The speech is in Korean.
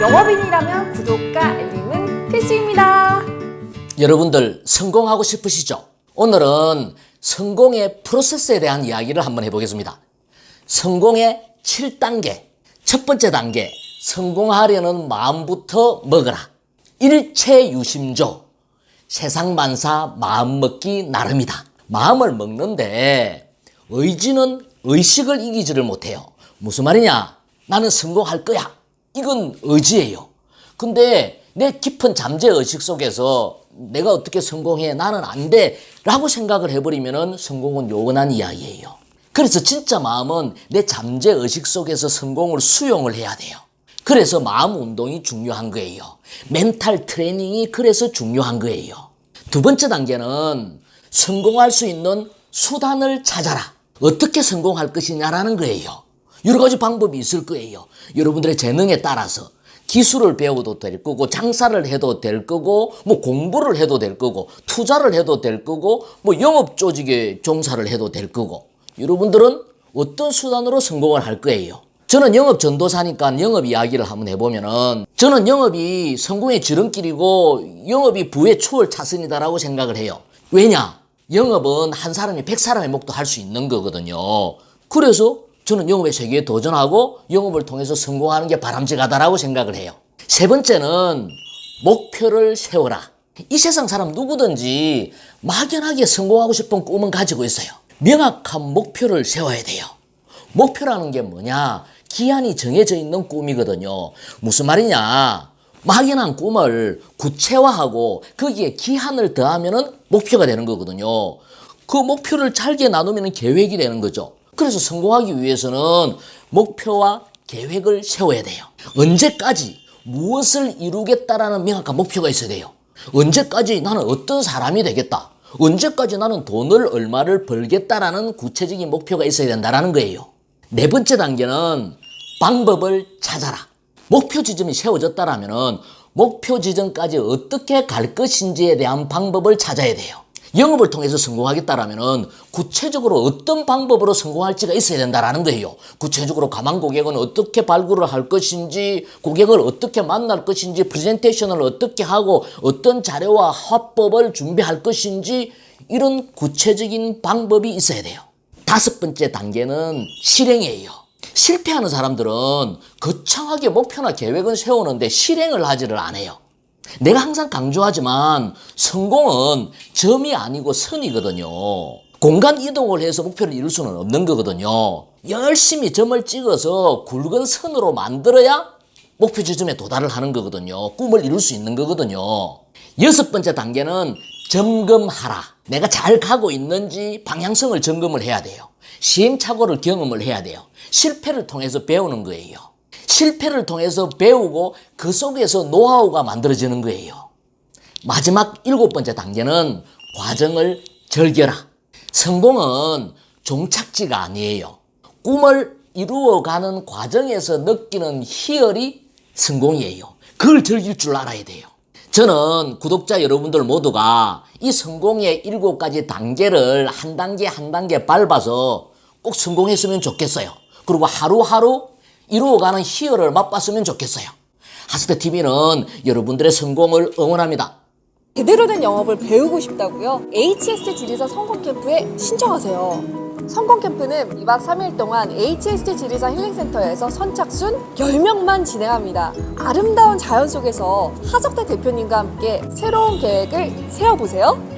영업인이라면 구독과 알림은 필수입니다. 여러분들 성공하고 싶으시죠? 오늘은 성공의 프로세스에 대한 이야기를 한번 해보겠습니다. 성공의 7단계. 첫 번째 단계. 성공하려는 마음부터 먹어라. 일체유심조. 세상 만사 마음 먹기 나름이다. 마음을 먹는데 의지는 의식을 이기지를 못해요. 무슨 말이냐? 나는 성공할 거야. 이건 의지예요. 근데 내 깊은 잠재 의식 속에서 내가 어떻게 성공해? 나는 안 돼. 라고 생각을 해버리면은 성공은 요원한 이야기예요. 그래서 진짜 마음은 내 잠재 의식 속에서 성공을 수용을 해야 돼요. 그래서 마음 운동이 중요한 거예요. 멘탈 트레이닝이 그래서 중요한 거예요. 두 번째 단계는 성공할 수 있는 수단을 찾아라. 어떻게 성공할 것이냐라는 거예요. 여러 가지 방법이 있을 거예요. 여러분들의 재능에 따라서 기술을 배워도 될 거고 장사를 해도 될 거고 뭐 공부를 해도 될 거고 투자를 해도 될 거고 뭐 영업 조직에 종사를 해도 될 거고 여러분들은 어떤 수단으로 성공을 할 거예요. 저는 영업 전도사니까 영업 이야기를 한번 해보면은 저는 영업이 성공의 지름길이고 영업이 부의 추월 차선이다라고 생각을 해요. 왜냐? 영업은 한 사람이 백 사람의 목도 할 수 있는 거거든요. 그래서 저는 영업의 세계에 도전하고 영업을 통해서 성공하는 게 바람직하다라고 생각을 해요. 세 번째는 목표를 세워라. 이 세상 사람 누구든지 막연하게 성공하고 싶은 꿈은 가지고 있어요. 명확한 목표를 세워야 돼요. 목표라는 게 뭐냐? 기한이 정해져 있는 꿈이거든요. 무슨 말이냐? 막연한 꿈을 구체화하고 거기에 기한을 더하면은 목표가 되는 거거든요. 그 목표를 잘게 나누면 계획이 되는 거죠. 그래서 성공하기 위해서는 목표와 계획을 세워야 돼요. 언제까지 무엇을 이루겠다라는 명확한 목표가 있어야 돼요. 언제까지 나는 어떤 사람이 되겠다. 언제까지 나는 돈을 얼마를 벌겠다라는 구체적인 목표가 있어야 된다라는 거예요. 네 번째 단계는 방법을 찾아라. 목표 지점이 세워졌다라면은 목표 지점까지 어떻게 갈 것인지에 대한 방법을 찾아야 돼요. 영업을 통해서 성공하겠다라면은 구체적으로 어떤 방법으로 성공할지가 있어야 된다라는 거예요. 구체적으로 가만 고객은 어떻게 발굴을 할 것인지, 고객을 어떻게 만날 것인지, 프레젠테이션을 어떻게 하고 어떤 자료와 화법을 준비할 것인지 이런 구체적인 방법이 있어야 돼요. 다섯 번째 단계는 실행이에요. 실패하는 사람들은 거창하게 목표나 계획은 세우는데 실행을 하지를 않아요. 내가 항상 강조하지만 성공은 점이 아니고 선이거든요. 공간 이동을 해서 목표를 이룰 수는 없는 거거든요. 열심히 점을 찍어서 굵은 선으로 만들어야 목표 지점에 도달을 하는 거거든요. 꿈을 이룰 수 있는 거거든요. 여섯 번째 단계는 점검하라. 내가 잘 가고 있는지 방향성을 점검을 해야 돼요. 시행착오를 경험을 해야 돼요. 실패를 통해서 배우는 거예요. 실패를 통해서 배우고 그 속에서 노하우가 만들어지는 거예요. 마지막 일곱 번째 단계는 과정을 즐겨라. 성공은 종착지가 아니에요. 꿈을 이루어가는 과정에서 느끼는 희열이 성공이에요. 그걸 즐길 줄 알아야 돼요. 저는 구독자 여러분들 모두가 이 성공의 일곱 가지 단계를 한 단계 한 단계 밟아서 꼭 성공했으면 좋겠어요. 그리고 하루하루 이루어가는 희열을 맛봤으면 좋겠어요. 하스페 TV는 여러분들의 성공을 응원합니다. 제대로 된 영업을 배우고 싶다고요? HST 지리사 성공 캠프에 신청하세요. 성공 캠프는 2박 3일 동안 HST 지리사 힐링센터에서 선착순 10명만 진행합니다. 아름다운 자연 속에서 하석대 대표님과 함께 새로운 계획을 세워보세요.